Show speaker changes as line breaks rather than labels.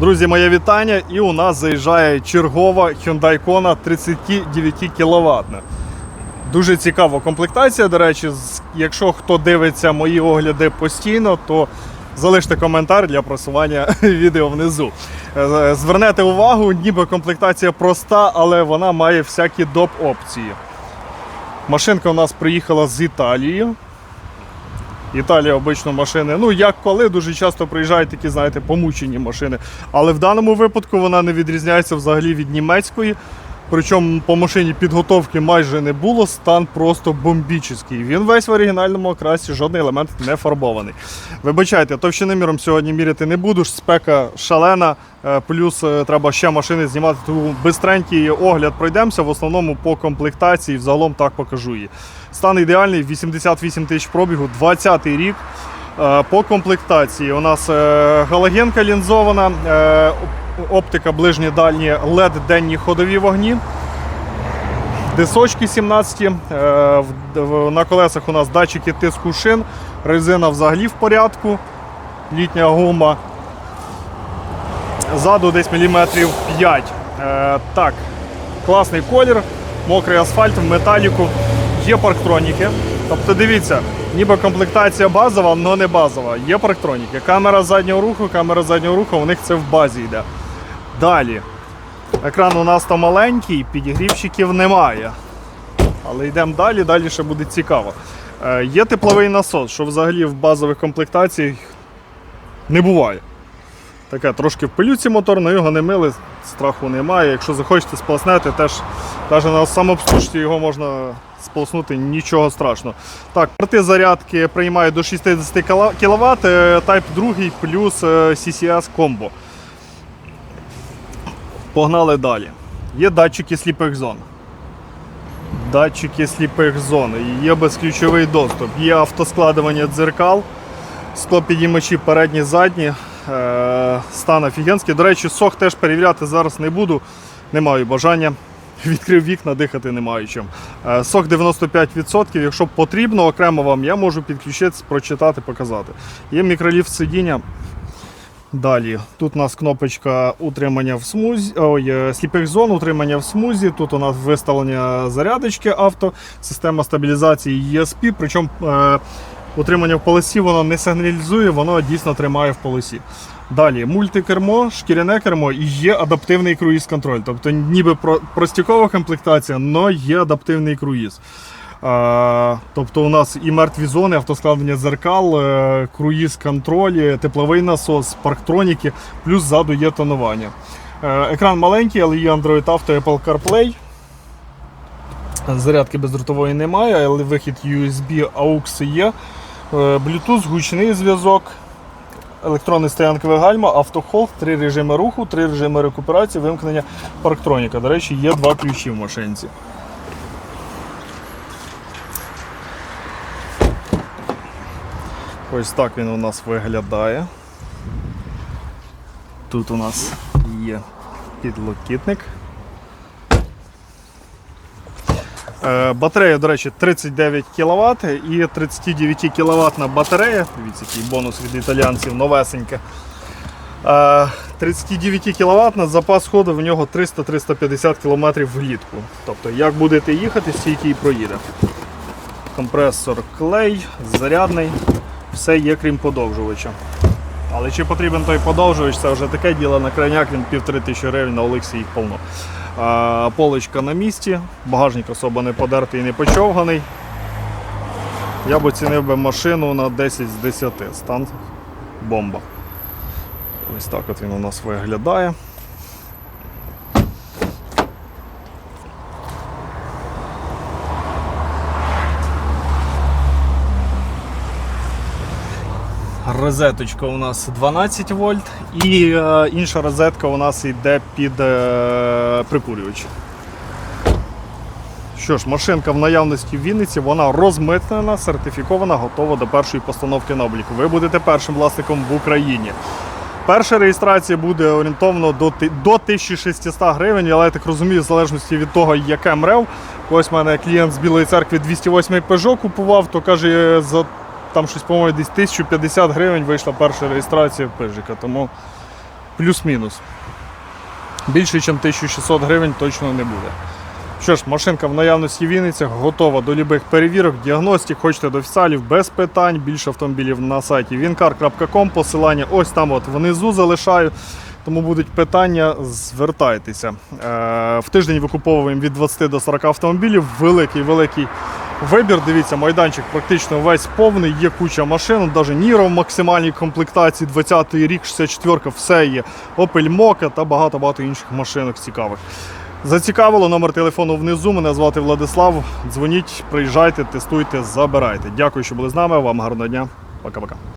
Друзі, моє вітання. І у нас заїжджає чергова Hyundai Kona 39 кВт. Дуже цікава комплектація. До речі, якщо хто дивиться мої огляди постійно, то залиште коментар для просування відео внизу. Е, Звернете увагу, ніби комплектація проста, але вона має всякі доп опції. Машинка у нас приїхала з Італії. Італія обично машини. Ну, як коли, дуже часто приїжджають такі, знаєте, помучені машини. Але в даному випадку вона не відрізняється взагалі від німецької. Причому по машині підготовки майже не було, стан просто бомбічний. Він весь в оригінальному окрасі, жодний елемент не фарбований. Вибачайте, товщиноміром сьогодні міряти не буду, спека шалена, е, плюс е, треба ще машини знімати, тому бистренький огляд пройдемося. В основному по комплектації, взагалом так покажу її. Стан ідеальний, 88 тисяч пробігу, 20-й рік. Е, По комплектації у нас галогенка лінзована, оптика ближні дальні, LED денні ходові вогні. Дисочки 17, е, на колесах у нас датчики тиску шин, резина взагалі в порядку, літня гума. Ззаду десь міліметрів 5. Е, так, класний колір, мокрий асфальт в металіку. Є парктроніки. Тобто дивіться, ніби комплектація базова, але не базова. Є парктроніки. Камера заднього руху, камера заднього руху, у них це в базі йде. Далі. Екран у нас там маленький, підігрівчиків немає. Але йдемо далі, далі ще буде цікаво. Е, є тепловий насос, що взагалі в базових комплектаціях не буває. Таке трошки в пилюці мотор, але його не мили, страху немає. Якщо захочете сполоснути, теж навіть на самообслужці його можна сполоснути, нічого страшного. Так, порти зарядки приймають до 60 кВт, Type 2 плюс е, CCS комбо. Погнали далі. Є датчики сліпих зон. Датчики сліпих зон. Є безключовий доступ, є автоскладування дзеркал, склопідіймачі передні, задні. Е, стан офігенський. До речі, сох теж перевіряти зараз не буду. Не маю бажання. Відкрив вікна, дихати не маю чим. Е, Сок 95%. Якщо потрібно окремо вам, я можу підключитися, прочитати, показати. Є мікроліфт сидіння. Далі, тут у нас кнопочка утримання в смузі, ой, е, сліпих зон, утримання в смузі. Тут у нас виставлення зарядочки авто, система стабілізації ESP, причому е, утримання в полосі воно не сигналізує, воно дійсно тримає в полосі. Далі мультикермо, шкіряне кермо і є адаптивний круїз-контроль. Тобто ніби про, простікова комплектація, але є адаптивний круїз. Тобто у нас і мертві зони, автоскладення дзеркал, е, круїз контроль, тепловий насос, парктроніки, плюс ззаду є тонування. Е, Екран маленький, але є Android Auto Apple CarPlay. Зарядки бездротової немає, але вихід USB AUX є. Е, Bluetooth, гучний зв'язок, електронне стоянкове гальма, автохолд, три режими руху, три режими рекуперації, вимкнення парктроніка. До речі, є два ключі в машинці. Ось так він у нас виглядає. Тут у нас є підлокітник. Е, Батарея, до речі, 39 кВт і 39 кВт батарея. Дивіться, який бонус від італіянців новесеньке. Е, 39 кВт запас ходу в нього 300-350 км влітку. Тобто, як будете їхати, стільки і проїде. Компресор клей, зарядний, все є крім подовжувача. Але чи потрібен той подовжувач, це вже таке діло на крайняк, він півтори тисячі гривень, на Олексі їх повно. А, поличка на місці, багажник особо не подертий і не почовганий. Я б оцінив би машину на 10 з 10. Стан бомба. Ось так от він у нас виглядає. Розеточка у нас 12 вольт і е, інша розетка у нас йде під е, прикурювач. Що ж, машинка в наявності в Вінниці, вона розмитнена, сертифікована, готова до першої постановки на облік. Ви будете першим власником в Україні. Перша реєстрація буде орієнтовно до, до 1600 гривень, але я так розумію, в залежності від того, яке МРЕВ. Ось в мене клієнт з Білої церкви 208 Peugeot купував, то каже, за там щось, по-моєму, десь 1050 гривень вийшла перша реєстрація Пежика. Тому плюс-мінус. Більше, ніж 1600 гривень точно не буде. Що ж, машинка в наявності в Вінницях готова до любих перевірок, діагностик, хочете до офіціалів без питань. Більше автомобілів на сайті wincar.com. Посилання ось там от внизу залишаю. Тому будуть питання, звертайтеся. Е, в тиждень викуповуємо від 20 до 40 автомобілів. Великий великий вибір. Дивіться, майданчик практично весь повний. Є куча машин, навіть Ніро в максимальній комплектації, 20-й рік, 64-ка, все є. Opel Mokka та багато-багато інших машинок цікавих. Зацікавило номер телефону внизу. Мене звати Владислав. Дзвоніть, приїжджайте, тестуйте, забирайте. Дякую, що були з нами. Вам гарного дня. Пока-пока.